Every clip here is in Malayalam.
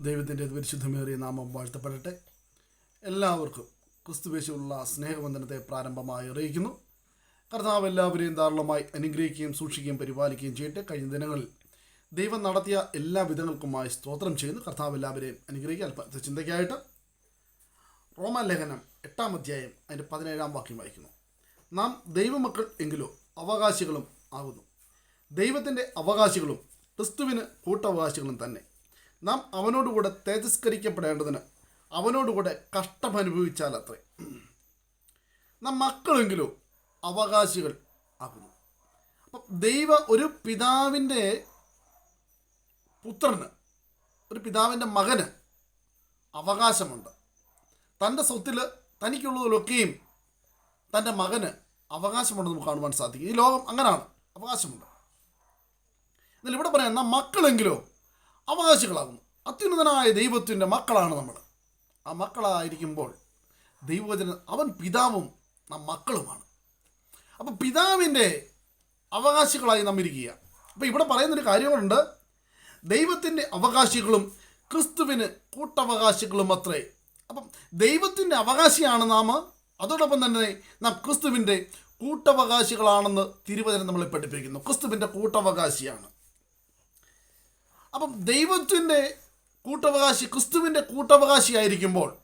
ദൈവത്തിന്റെ പരിശുദ്ധമേറിയ നാമം വാഴ്ത്തപ്പെടട്ടെ. എല്ലാവർക്കും ക്രിസ്തുവേശുള്ള സ്നേഹവന്ദനത്തെ പ്രാരംഭമായി അറിയിക്കുന്നു. കർത്താവ് എല്ലാവരെയും ധാരാളമായി അനുഗ്രഹിക്കുകയും സൂക്ഷിക്കുകയും പരിപാലിക്കുകയും ചെയ്യട്ടെ. കഴിഞ്ഞ ദിനങ്ങളിൽ ദൈവം നടത്തിയ എല്ലാ വിധങ്ങൾക്കുമായി സ്തോത്രം ചെയ്യുന്നു. കർത്താവ് എല്ലാവരെയും അനുഗ്രഹിക്കുക. അല്പ ചിന്തയ്ക്കായിട്ട് റോമാലേഖനം എട്ടാം അധ്യായം അതിന്റെ പതിനേഴാം വാക്യം വായിക്കുന്നു. നാം ദൈവമക്കൾ എങ്കിലോ അവകാശികളും ആകുന്നു. ദൈവത്തിന്റെ അവകാശികളും ക്രിസ്തുവിന് കൂട്ടവകാശികളും തന്നെ. നാം അവനോടുകൂടെ തേജസ്കരിക്കപ്പെടേണ്ടതിന് അവനോടുകൂടെ കഷ്ടമനുഭവിച്ചാൽ അത്രേ നാം മക്കളെങ്കിലും അവകാശികൾ ആകുന്നു. അപ്പം ദൈവ ഒരു പിതാവിന്റെ പുത്രന് ഒരു പിതാവിന്റെ മകന് അവകാശമുണ്ട്. തന്റെ സ്വത്തിൽ തനിക്കുള്ളതിലൊക്കെയും തന്റെ മകന് അവകാശമുണ്ടെന്ന് നമുക്ക് കാണുവാൻ സാധിക്കും. ഈ ലോകം അങ്ങനെയാണ് അവകാശമുണ്ട്. എന്നാൽ ഇവിടെ പറയാം എന്നാൽ മക്കളെങ്കിലോ അവകാശികളാകുന്നു. അത്യുന്നതനായ ദൈവത്തിന്റെ മക്കളാണ് നമ്മൾ. ആ മക്കളായിരിക്കുമ്പോൾ ദൈവവചന അവൻ പിതാവും നാം മക്കളുമാണ്. അപ്പോൾ പിതാവിന്റെ അവകാശികളായി നാം ഇരിക്കുക. അപ്പം ഇവിടെ പറയുന്നൊരു കാര്യമുണ്ട് ദൈവത്തിന്റെ അവകാശികളും ക്രിസ്തുവിന് കൂട്ടവകാശികളും അത്രേ. അപ്പം ദൈവത്തിന്റെ അവകാശിയാണ് നാം. അതോടൊപ്പം തന്നെ നാം ക്രിസ്തുവിന്റെ കൂട്ടവകാശികളാണെന്ന് തിരുവചനം നമ്മളെ പഠിപ്പിക്കുന്നു. ക്രിസ്തുവിന്റെ കൂട്ടവകാശിയാണ്. അപ്പം ദൈവത്തിന്റെ കൂട്ടവകാശി ക്രിസ്തുവിന്റെ കൂട്ടവകാശി ആയിരിക്കുമ്പോൾ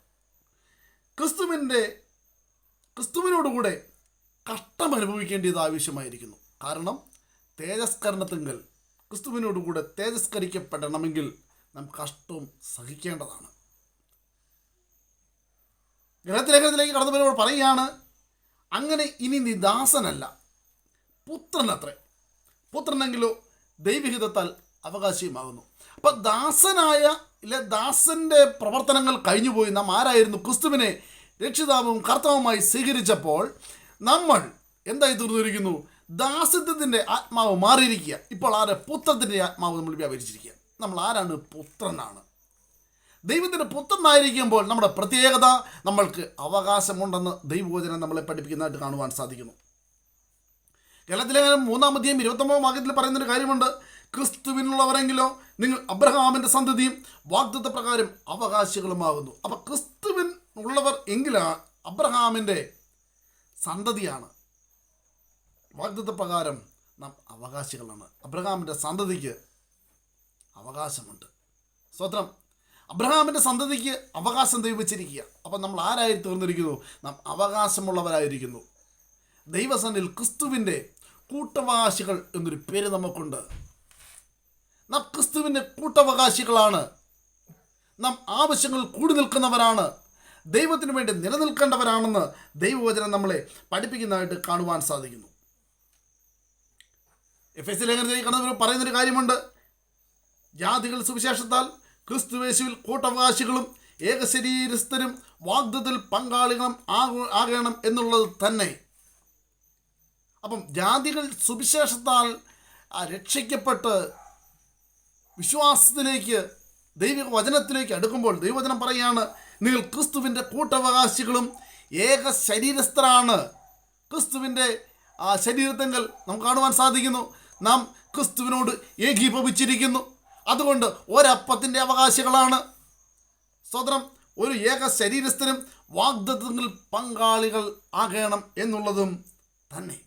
ക്രിസ്തുവിന്റെ ക്രിസ്തുവിനോടുകൂടെ കഷ്ടം അനുഭവിക്കേണ്ടത് ആവശ്യമായിരിക്കുന്നു. കാരണം തേജസ്കരണത്തിങ്കൽ ക്രിസ്തുവിനോടുകൂടെ തേജസ്കരിക്കപ്പെടണമെങ്കിൽ നാം കഷ്ടവും സഹിക്കേണ്ടതാണ്. ഗ്രഹത്തിലേഖനത്തിലേക്ക് കടന്നു വരുമ്പോൾ പറയുകയാണ് അങ്ങനെ ഇനി നിദാസനല്ല പുത്രനത്രേ. പുത്രനെങ്കിലോ ദൈവഹിതത്താൽ അവകാശിയുമാകുന്നു. അപ്പം ദാസനായ ഇല്ല ദാസന്റെ പ്രവർത്തനങ്ങൾ കഴിഞ്ഞുപോയി. നാം ആരായിരുന്നു? ക്രിസ്തുവിനെ രക്ഷിതാവും കർത്താവുമായി സ്വീകരിച്ചപ്പോൾ നമ്മൾ എന്തായി തീർന്നിരിക്കുന്നു? ദാസിത്വത്തിന്റെ ആത്മാവ് മാറിയിരിക്കുക. ഇപ്പോൾ ആരെ പുത്രത്തിന്റെ ആത്മാവ് നമ്മൾ വ്യാപരിച്ചിരിക്കുക. നമ്മൾ ആരാണ്? പുത്രനാണ്. ദൈവത്തിന്റെ പുത്രനായിരിക്കുമ്പോൾ നമ്മുടെ പ്രത്യേകത നമ്മൾക്ക് അവകാശമുണ്ടെന്ന് ദൈവവചനം നമ്മളെ പഠിപ്പിക്കുന്നതായിട്ട് കാണുവാൻ സാധിക്കുന്നു. കേരളത്തിലെ മൂന്നാമധ്യം ഇരുപത്തൊമ്പതാം വാക്യത്തിൽ പറയുന്നൊരു കാര്യമുണ്ട്. ക്രിസ്തുവിനുള്ളവരെങ്കിലോ നിങ്ങൾ അബ്രഹാമിന്റെ സന്തതിയും വാഗ്ദത്ത പ്രകാരം അവകാശികളുമാകുന്നു. അപ്പം ക്രിസ്തുവിൻ ഉള്ളവർ എങ്കിലാണ് അബ്രഹാമിന്റെ സന്തതിയാണ്. വാഗ്ദത്ത പ്രകാരം നാം അവകാശികളാണ്. അബ്രഹാമിന്റെ സന്തതിക്ക് അവകാശമുണ്ട്. സ്വത്രം അബ്രഹാമിന്റെ സന്തതിക്ക് അവകാശം ദൈവിച്ചിരിക്കുക അപ്പം നമ്മൾ ആരായി തീർന്നിരിക്കുന്നു? നാം അവകാശമുള്ളവരായിരിക്കുന്നു. ദൈവസനിൽ ക്രിസ്തുവിന്റെ കൂട്ടവകാശികൾ എന്നൊരു പേര് നമുക്കുണ്ട്. നാം ക്രിസ്തുവിന്റെ കൂട്ടവകാശികളാണ്. നാം ആവശ്യങ്ങൾ കൂടി നിൽക്കുന്നവരാണ്. ദൈവത്തിന് വേണ്ടി നിലനിൽക്കേണ്ടവരാണെന്ന് ദൈവവചനം നമ്മളെ പഠിപ്പിക്കുന്നതായിട്ട് കാണുവാൻ സാധിക്കുന്നു. എഫ് എസ് ലേഖനത്തിലേക്ക് കടന്നവർ പറയുന്നൊരു കാര്യമുണ്ട്. ജാതികൾ സുവിശേഷത്താൽ ക്രിസ്തുവേശുവിൽ കൂട്ടവകാശികളും ഏകശരീരസ്ഥരും വാഗ്ദത്തിൽ പങ്കാളികളും ആക- ആകണം എന്നുള്ളത് തന്നെ. അപ്പം ജാതികൾ സുവിശേഷത്താൽ രക്ഷിക്കപ്പെട്ട് വിശ്വാസത്തിലേക്ക് ദൈവിക വചനത്തിലേക്ക് അടുക്കുമ്പോൾ ദൈവവചനം പറയാണ് നിങ്ങൾ ക്രിസ്തുവിന്റെ കൂട്ടവകാശികളും ഏക ശരീരസ്ഥരാണ്. ക്രിസ്തുവിന്റെ ആ ശരീരത്തെങ്കിൽ നമുക്ക് കാണുവാൻ സാധിക്കുന്നു. നാം ക്രിസ്തുവിനോട് ഏകീഭവിച്ചിരിക്കുന്നു. അതുകൊണ്ട് ഒരപ്പത്തിന്റെ അവകാശികളാണ്. സ്വതന്ത്രം ഒരു ഏക ശരീരസ്ഥനും വാഗ്ദത്തങ്ങളിൽ പങ്കാളികൾ ആകണം എന്നുള്ളതും തന്നെ.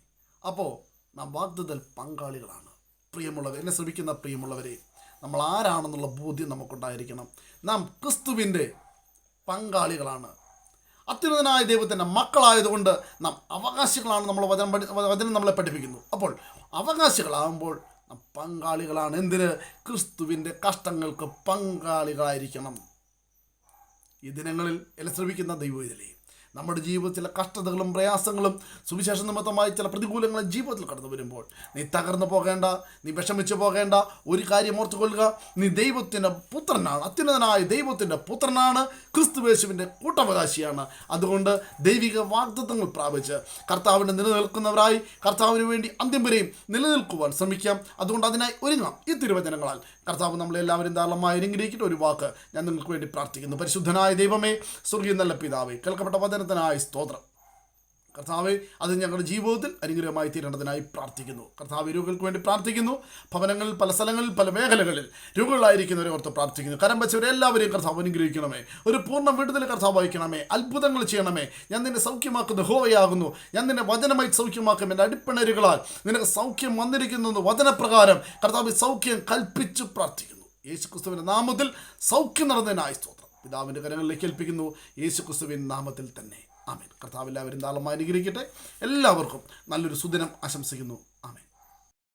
അപ്പോൾ നാം വാഗ്ദത്തിൽ പങ്കാളികളാണ്. പ്രിയമുള്ളവർ എന്നെ ശ്രമിക്കുന്ന പ്രിയമുള്ളവരെ നമ്മൾ ആരാണെന്നുള്ള ബോധ്യം നമുക്കുണ്ടായിരിക്കണം. നാം ക്രിസ്തുവിന്റെ പങ്കാളികളാണ്. അത്യുന്നതനായ ദൈവത്തിന്റെ മക്കളായതുകൊണ്ട് നാം അവകാശികളാണ് നമ്മൾ വചനം പഠി വചനം നമ്മളെ പഠിപ്പിക്കുന്നു. അപ്പോൾ അവകാശികളാകുമ്പോൾ നാം പങ്കാളികളാണ്. എന്തിന്? ക്രിസ്തുവിന്റെ കഷ്ടങ്ങൾക്ക് പങ്കാളികളായിരിക്കണം. ഈ ദിനങ്ങളിൽ എല്ലാം ശ്രമിക്കുന്ന ദൈവവിധലേ നമ്മുടെ ജീവിതത്തിലെ കഷ്ടതകളും പ്രയാസങ്ങളും സുവിശേഷ നിമിത്തമായി ചില പ്രതികൂലങ്ങളും ജീവിതത്തിൽ കടന്നു വരുമ്പോൾ നീ തകർന്നു പോകേണ്ട നീ വിഷമിച്ചു പോകേണ്ട ഒരു കാര്യം ഓർത്തുകൊള്ളുക. നീ ദൈവത്തിന്റെ പുത്രനാണ് അത്യുന്നതനായ ദൈവത്തിന്റെ പുത്രനാണ്. ക്രിസ്തുവേശുവിന്റെ കൂട്ടവകാശിയാണ്. അതുകൊണ്ട് ദൈവിക വാഗ്ദത്വങ്ങൾ പ്രാപിച്ച് കർത്താവിനെ നിലനിൽക്കുന്നവരായി കർത്താവിന് വേണ്ടി അന്ത്യം വരെയും നിലനിൽക്കുവാൻ ശ്രമിക്കാം. അതുകൊണ്ട് അതിനായി ഒരുങ്ങാം ഈ തിരുവചനങ്ങളാൽ. കർത്താവ് നമ്മളെല്ലാവരും ധാരാളമായി അനുഗ്രഹിക്കേണ്ട ഒരു വാക്ക് ഞാൻ നിങ്ങൾക്ക് വേണ്ടി പ്രാർത്ഥിക്കുന്നു. പരിശുദ്ധനായ ദൈവമേ സ്വർഗീയ നല്ല പിതാവേ കേൾക്കപ്പെട്ട വചനത്തിനായ സ്തോത്രം. കർത്താവെ അത് ഞങ്ങളുടെ ജീവിതത്തിൽ അനുഗ്രഹമായി തീരേണ്ടതിനായി പ്രാർത്ഥിക്കുന്നു. കർത്താവ് രോഗികൾക്ക് വേണ്ടി പ്രാർത്ഥിക്കുന്നു. ഭവനങ്ങളിൽ പല സ്ഥലങ്ങളിൽ പല മേഖലകളിൽ രോഗികളായിരിക്കുന്നവരെ ഓർത്ത് പ്രാർത്ഥിക്കുന്നു. കരം വെച്ചവരെ എല്ലാവരെയും കർത്താവ് അനുഗ്രഹിക്കണമേ. ഒരു പൂർണ വിടുതൽ കർത്താവ് വഹിക്കണമേ അത്ഭുതങ്ങൾ ചെയ്യണമേ. ഞാൻ നിന്നെ സൗഖ്യമാക്കുന്ന ഹോവയാകുന്നു ഞാൻ നിന്നെ വചനമായി സൗഖ്യമാക്കും എന്റെ അടിപ്പിണരുകളാൽ. നിനക്ക് സൗഖ്യം വന്നിരിക്കുന്നു വചനപ്രകാരം കർത്താവ് സൗഖ്യം കൽപ്പിച്ചു പ്രാർത്ഥിക്കുന്നു. യേശു ക്രിസ്തുവിന്റെ നാമത്തിൽ സൗഖ്യം നടന്നതിനായി സ്തോത്രം. പിതാവിന്റെ കരങ്ങളിലേക്ക് ഏൽപ്പിക്കുന്നു. യേശു ക്രിസ്തുവിൻ നാമത്തിൽ തന്നെ. ആമേൻ. കർത്താവ് എല്ലാവരും താളമായി അനുഗ്രഹിക്കട്ടെ. എല്ലാവർക്കും നല്ലൊരു സുദിനം ആശംസിക്കുന്നു. ആമേൻ.